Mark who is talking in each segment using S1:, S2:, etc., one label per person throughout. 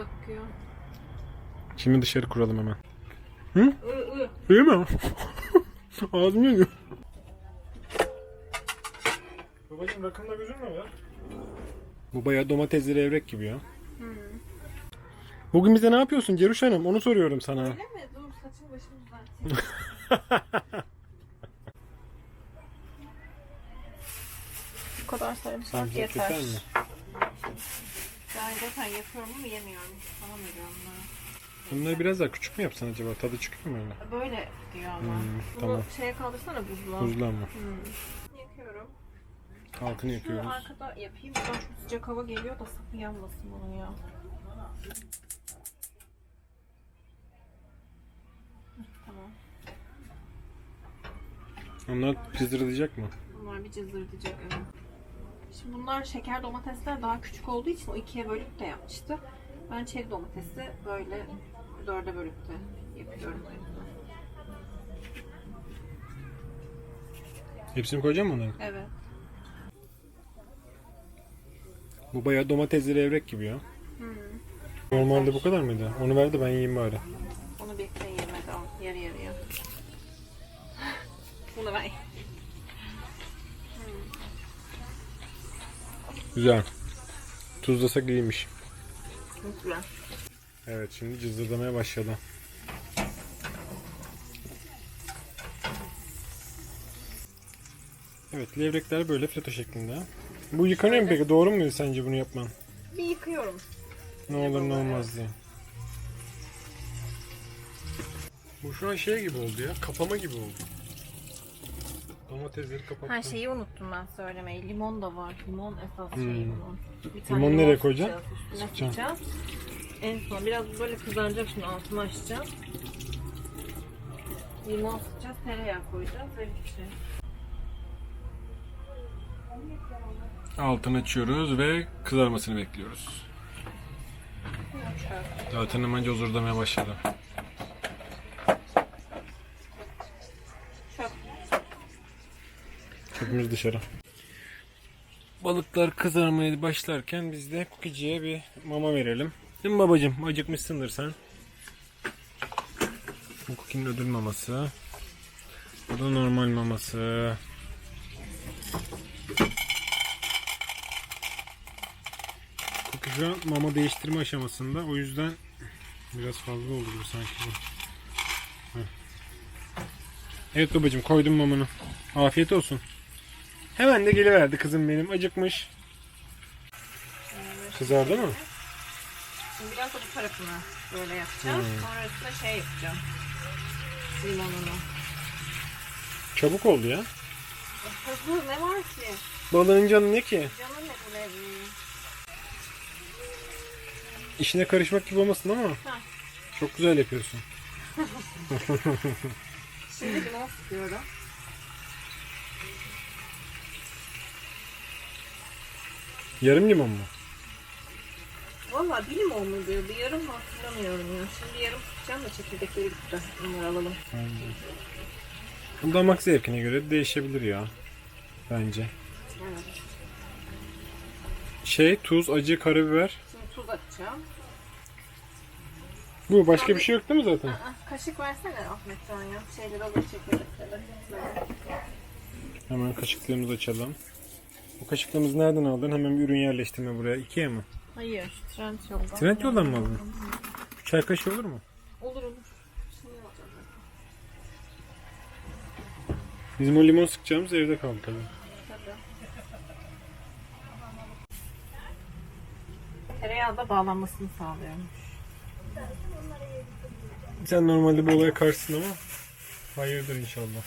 S1: akıyor.
S2: Şimdi dışarı kuralım hemen.
S1: I, ı.
S2: İyi mi? Ağzım yanıyor. Babacım rakımda gözün mü var? Bu bayağı domatesli levrek gibi ya. Bugün bize ne yapıyorsun Ceruş Hanım? Onu soruyorum sana.
S1: Öyle mi? Dur saçım başımı düzelteyim. Bu kadar sarımsak
S2: Sarımsak
S1: yeter.
S2: yeter mi?
S1: Ben zaten yapıyorum ama yemiyorum. Tamam veriyorum bunları.
S2: Bunları biraz daha küçük mü yapsan acaba? Tadı çıkıyor mu öyle?
S1: Böyle diyor ama.
S2: Hmm,
S1: Bunu
S2: tamam.
S1: şeye kaldırsana buzluğa.
S2: Buzlu ama.
S1: Hmm. Yakıyorum.
S2: Altını
S1: Şunu
S2: yakıyoruz.
S1: arkada yapayım. Buradan çok sıcak hava geliyor da sapı yanmasın bunun ya. Tamam.
S2: Onlar pizzirdayacak mı?
S1: Bunlar bir cızırdayacak evet. Şimdi bunlar şeker domatesler daha küçük olduğu için o ikiye bölüp de yapmıştı. Ben çeri domatesi böyle dörde bölüp de yapıyorum.
S2: Hepsini koyacağım mı onları?
S1: Evet.
S2: Bu bayağı domatesli levrek gibi ya. Normalde bu kadar mıydı? Onu ver de ben yiyeyim bari.
S1: Onu bekle yemedi al. Yarı yarıya. Bunu ver.
S2: Güzel. Tuzlasak iyiymiş.
S1: Lütfen.
S2: Evet şimdi cızırdamaya başladı. Evet levrekler böyle fileto şeklinde. Bu yıkanıyor mu peki? Doğru mu sence bunu yapman?
S1: Bir yıkıyorum.
S2: Ne olur ne olmaz diye. Bu şu an şey gibi oldu ya. Kapama gibi oldu. Domatesleri kapattım.
S1: Her şeyi unuttum ben söylemeyi. Limon da var. Limon esas
S2: Hmm.
S1: şey bunun. Bir
S2: Limon nereye koyacaksın? Sıkacaksın.
S1: sıkacağız. En son biraz böyle kızaracak şimdi altını açacağız. Limon sıkacağız, tereyağı koyacağız ve bir şey.
S2: Altını açıyoruz ve kızarmasını bekliyoruz. Zaten hemen cozurdamaya başladı. Çöpümüz dışarı. Balıklar kızarmaya başlarken biz de kukiciye bir mama verelim. Değil mi babacım? Acıkmışsındır sen. Bu kukinin ödül maması. Bu da normal maması. Kuki şu an mama değiştirme aşamasında. O yüzden biraz fazla oldu bu sanki bu. Evet babacım koydum mamanı. Afiyet olsun. Hemen de geliverdi kızım benim. Acıkmış. Kızardı mı?
S1: Şimdi biraz da bu tarafını böyle yapacağım. Sonra üstüne şey yapacağım. Limonunu.
S2: Çabuk oldu ya.
S1: Hızlı ne var ki?
S2: Balığın canı ne ki?
S1: Canım ne büyüyor.
S2: İşine karışmak gibi olmasın ama
S1: Ha.
S2: çok güzel yapıyorsun.
S1: Şimdi limon sıkıyorum.
S2: Yarım limon mu?
S1: Valla bir limon mu diyordu? Yarım mı hatırlamıyorum ya. Şimdi yarım sıkacağım da çekirdekleri gitti. Bunları alalım.
S2: Bu damak zevkine göre değişebilir ya. Bence.
S1: Evet.
S2: Şey, tuz, acı, karabiber.
S1: Şimdi tuz atacağım.
S2: Bu başka bir şey yok değil mi zaten?
S1: Aa, kaşık versene Ahmetcan ya. Şeyleri alır çekirdekleri.
S2: Hemen kaşıklarımızı açalım. Bu kaşıklarımızı nereden aldın? Hemen bir ürün yerleştirme buraya. Ikiye mi?
S1: Hayır, trend yoldan.
S2: Trend yoldan mı aldın? Şu çay kaşığı olur mu?
S1: Olur olur.
S2: Bizim o limon sıkacağımız evde kaldı tabii.
S1: Tabii. Tereyağı da bağlanmasını sağlıyorum.
S2: Sen normalde bu olaya karşısın ama hayırdır inşallah.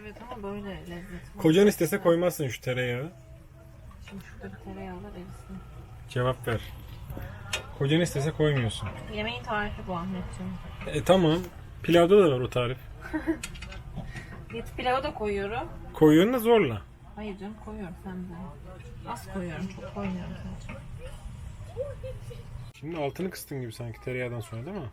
S1: Evet ama böyle lezzetli.
S2: Kocan istese koymazsın şu tereyağı.
S1: Şimdi şurada bir tereyağı var erisin.
S2: Cevap ver. Kocan istese koymuyorsun.
S1: Yemeğin tarifi bu Ahmetciğim.
S2: E tamam. Pilavda da var o tarif.
S1: Et pilavı da koyuyorum.
S2: Koyuyorsun da zorla.
S1: Hayır canım koyuyorum sen de. Az koyuyorum çok koymuyorum sadece.
S2: Şimdi altını kıstın gibi sanki tereyağdan sonra değil mi?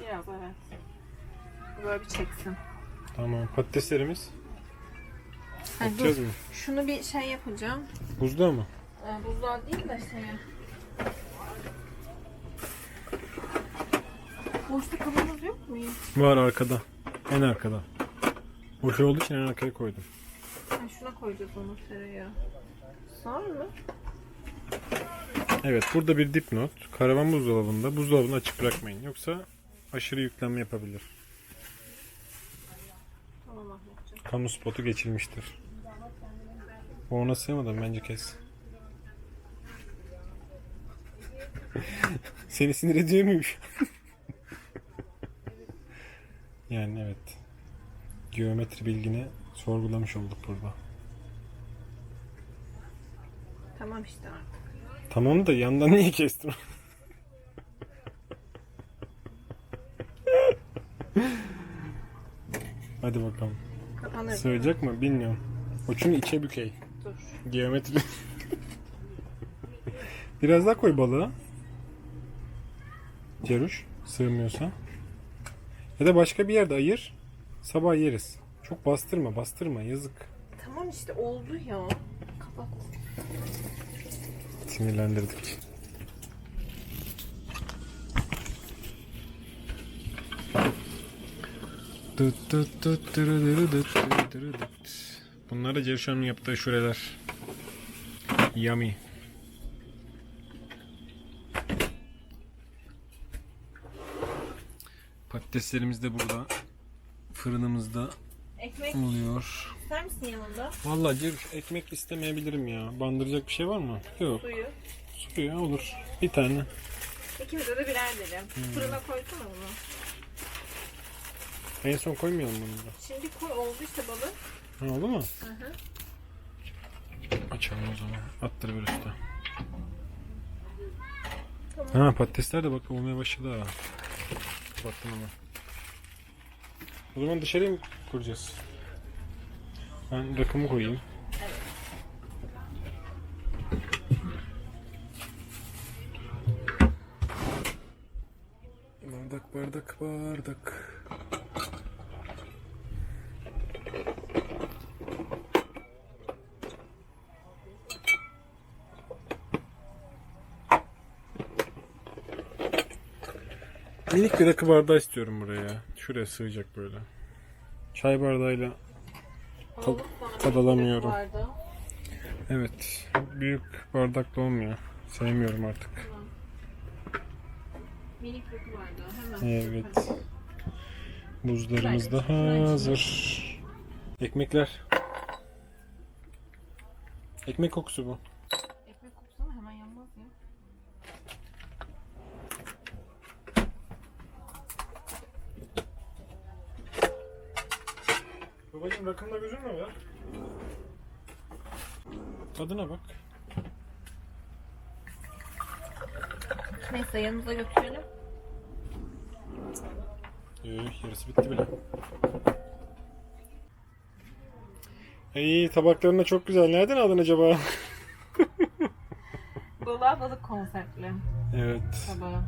S1: Biraz evet. Böyle bir çeksin.
S2: Tamam. Patateslerimiz.
S1: Dur,
S2: mı?
S1: şunu bir şey yapacağım.
S2: Buzda mı?
S1: Ee, buzluğa değil de şeye. Boşta kabımız yok mu?
S2: Var arkada. En arkada. Boş olduğu için en arkaya koydum.
S1: Ha, şuna koyacağız onu tereyağı. Sağ mı?
S2: Evet burada bir dipnot. Karavan buzdolabında buzdolabını açık bırakmayın. Yoksa aşırı yüklenme yapabilir.
S1: Tamam Ahmetciğim.
S2: Kamu spotu geçilmiştir. O ona sığmadan bence kes. Seni sinir ediyor muyum şu an? yani evet. Geometri bilgini sorgulamış olduk burada.
S1: Tamam işte artık.
S2: Tamam da yandan niye kestin? Hadi bakalım.
S1: Kapanır.
S2: Sığacak mı bilmiyorum. O çünkü içe bükey.
S1: Dur.
S2: Geometri. Biraz daha koy balığı. Ceruş sığmıyorsa. Ya da başka bir yerde ayır. Sabah yeriz. Çok bastırma bastırma yazık.
S1: Tamam işte oldu ya. Kapat.
S2: Sinirlendirdik. Bunlar da Ceruş Hanım'ın yaptığı şureler. Yummy. Patateslerimiz de burada. Fırınımızda
S1: Ekmek
S2: oluyor.
S1: ister misin yanında?
S2: Vallahi Ceruş ekmek istemeyebilirim ya. Bandıracak bir şey var mı? Yok.
S1: Suyu.
S2: Su ya olur. Bir tane.
S1: İkimize de birer dilim. Fırına koysana bunu.
S2: En son koymayalım bunu da.
S1: Şimdi koy oldu işte balık.
S2: Ha, oldu mu?
S1: Hı hı.
S2: Açalım o zaman. Attır bir üstte.
S1: Tamam.
S2: Ha patatesler de bak olmaya başladı ha. Baktım ama. O zaman dışarıya mı kuracağız? Ben rakımı koyayım. Bardak bardak bardak. Minik bir rakı bardağı istiyorum buraya. Şuraya sığacak böyle. Çay bardağıyla tad alamıyorum.
S1: bardağı.
S2: evet. Büyük bardakta olmuyor. Sevmiyorum artık.
S1: Minik rakı bardağı hemen.
S2: Evet. Buzlarımız da hazır. Ekmekler. Ekmek kokusu bu.
S1: Ekmek kokusana hemen yanmaz ya.
S2: Babacım rakımda gözün mü var? Tadına bak.
S1: Neyse yanımıza götürelim.
S2: Ee, yarısı bitti bile. İyi tabaklarına çok güzel. Nereden aldın acaba?
S1: Balığa balık konseptli
S2: Evet.
S1: tabağı.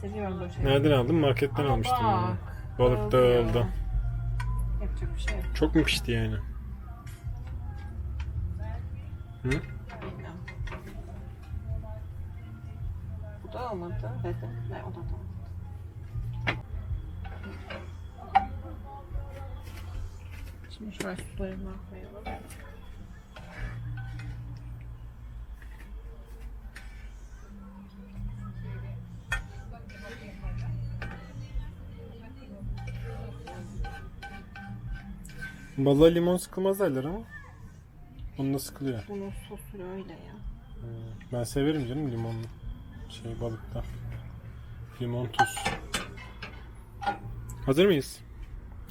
S1: Seviyorum böyle şeyleri.
S2: Nereden aldın? Marketten
S1: Ama
S2: almıştım.
S1: bak.
S2: Balık dağıldı.
S1: Yapacak bir şey yok.
S2: Çok mu pişti yani? Hı?
S1: Bilmiyorum. Bu da olmadı dedim ve o da olmadı. Şimdi şöyle sularından koyalım.
S2: Balığa limon sıkılmaz derler ama. Onunla sıkılıyor.
S1: Bunun sosu öyle ya.
S2: Ben severim canım limonlu. Şey balıkta. Limon tuz. Hazır mıyız?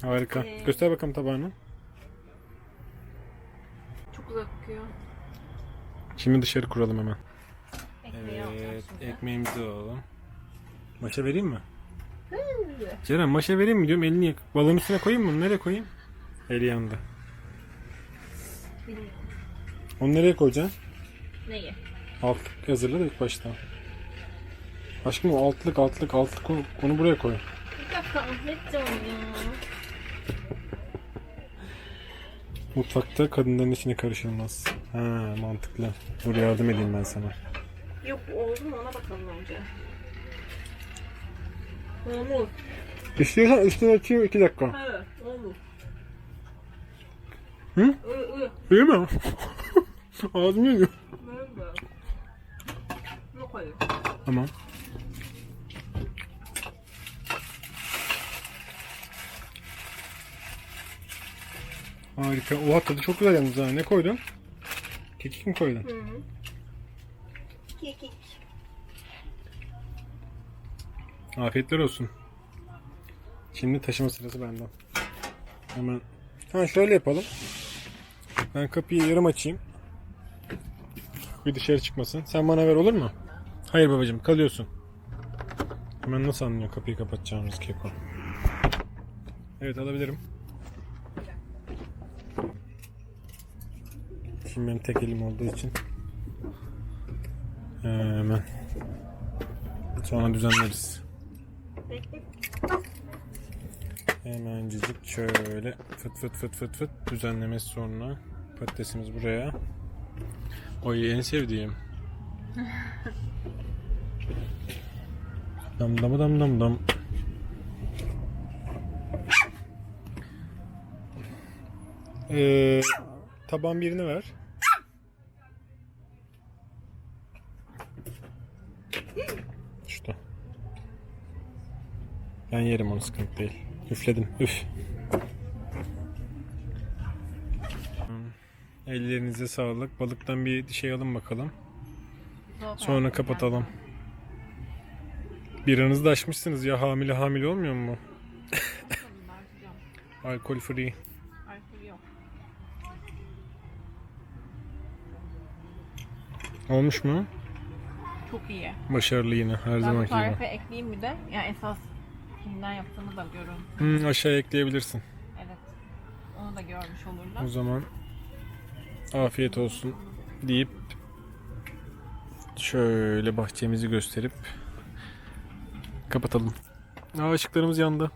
S2: Harika.
S1: Ee,
S2: Göster bakalım tabağını.
S1: Çok güzel kokuyor.
S2: Şimdi dışarı kuralım hemen.
S1: Ekmeği
S2: Evet, ekmeğimizi alalım. Maşa vereyim mi? Ceren maşa vereyim mi diyorum elini yak. Balığın üstüne koyayım mı? Nereye koyayım? Eli yandı.
S1: Bilmiyorum.
S2: Onu nereye koyacaksın?
S1: Neyi?
S2: Alt hazırla da ilk başta. Aşkım o altlık altlık altlık onu, onu buraya koy.
S1: Bir dakika Ahmetcan ya.
S2: Mutfakta kadınların içine karışılmaz. Ha mantıklı. Dur yardım edeyim ben sana.
S1: Yok oldu mu ona bakalım önce. Olur.
S2: İstiyorsan üstünü açayım 2 dakika.
S1: Olur.
S2: Hı?
S1: İyi. İyi
S2: mi? Ağzım yanıyor.
S1: Benim de. Yok hayır.
S2: Tamam. Harika. Oha tadı çok güzel yalnız ha. Ne koydun? Kekik mi koydun?
S1: Hı hı. Kekik.
S2: Afiyetler olsun. Şimdi taşıma sırası benden. Hemen. Ha şöyle yapalım. Ben kapıyı yarım açayım. Bir dışarı çıkmasın. Sen bana ver olur mu? Hayır babacığım kalıyorsun. Hemen nasıl anlıyor kapıyı kapatacağımız keko? Evet alabilirim. Şimdi benim tek elim olduğu için. Hemen. Sonra düzenleriz. Hemencik şöyle fıt fıt fıt fıt fıt düzenlemesi sonra patatesimiz buraya. Oy en sevdiğim. dam dam dam dam dam. Ee, taban birini ver. İşte. Ben yerim onu sıkıntı değil. Üfledim. Üf. Ellerinize sağlık. Balıktan bir şey alın bakalım. Sonra kapatalım. Biranızı da açmışsınız ya hamile hamile olmuyor mu? Alkol free.
S1: Alkol yok.
S2: Olmuş mu?
S1: Çok iyi.
S2: Başarılı yine her
S1: Ben
S2: zamanki gibi.
S1: tarife ekleyeyim bir de. Yani esas kimden yaptığını da görün.
S2: Hmm, aşağıya ekleyebilirsin.
S1: Evet. Onu da görmüş
S2: O
S1: olurlar.
S2: zaman afiyet olsun deyip şöyle bahçemizi gösterip kapatalım. Aa, ışıklarımız yandı.